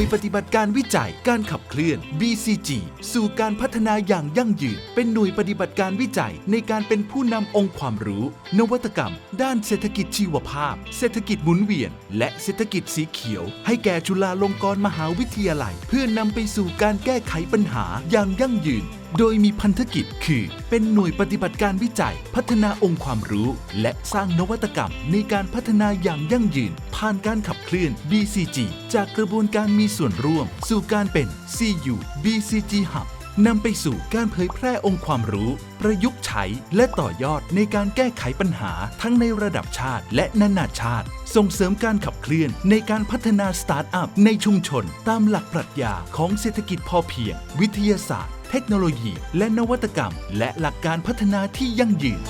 หน่วยปฏิบัติการวิจัยการขับเคลื่อน BCG สู่การพัฒนาอย่างยั่งยืน เป็นหน่วยปฏิบัติการวิจัยในการเป็นผู้นำองค์ความรู้ นวัตกรรม ด้านเศรษฐกิจชีวภาพ เศรษฐกิจหมุนเวียน และเศรษฐกิจสีเขียว ให้แก่จุฬาลงกรณ์มหาวิทยาลัย เพื่อนำไปสู่การแก้ไขปัญหาอย่างยั่งยืน โดยมีพันธกิจคือเป็นหน่วยปฏิบัติการวิจัย พัฒนาองค์ความรู้ และสร้างนวัตกรรมในการพัฒนาอย่างยั่งยืน ผ่านการขับเคลื่อน BCG จากกระบวนการมีส่วนร่วม สู่การเป็น CU BCG Hub นำไปสู่การเผยแพร่องค์ความรู้ ประยุกต์ใช้และต่อยอดในการแก้ไขปัญหาทั้งในระดับชาติและนานาชาติ ส่งเสริมการขับเคลื่อนในการพัฒนาสตาร์ทอัพในชุมชน ตามหลักปรัชญาของเศรษฐกิจพอเพียง วิทยาศาสตร์ เทคโนโลยี และนวัตกรรม และหลักการพัฒนาที่ยั่งยืน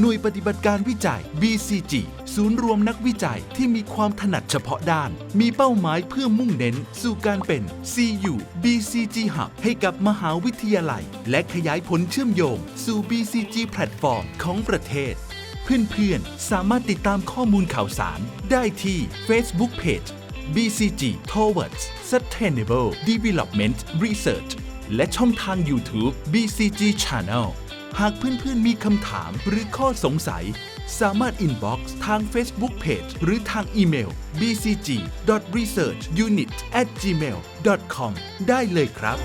หน่วยปฏิบัติการวิจัย BCG ศูนย์รวมนักวิจัยที่มีความถนัดเฉพาะด้าน มีเป้าหมายเพื่อมุ่งเน้น สู่การเป็น CU BCG Hub ให้กับมหาวิทยาลัย และขยายผลเชื่อมโยง สู่ BCG แพลตฟอร์มของประเทศ เพื่อนๆ สามารถติดตามข้อมูลข่าวสาร ได้ที่ Facebook Page BCG Towards Sustainable Development Research และช่องทาง YouTube BCG Channel หากเพื่อนๆมีคำถามหรือข้อสงสัย สามารถ inbox ทาง Facebook Page หรือทางอีเมล bcg.researchunit@gmail.com ได้เลยครับ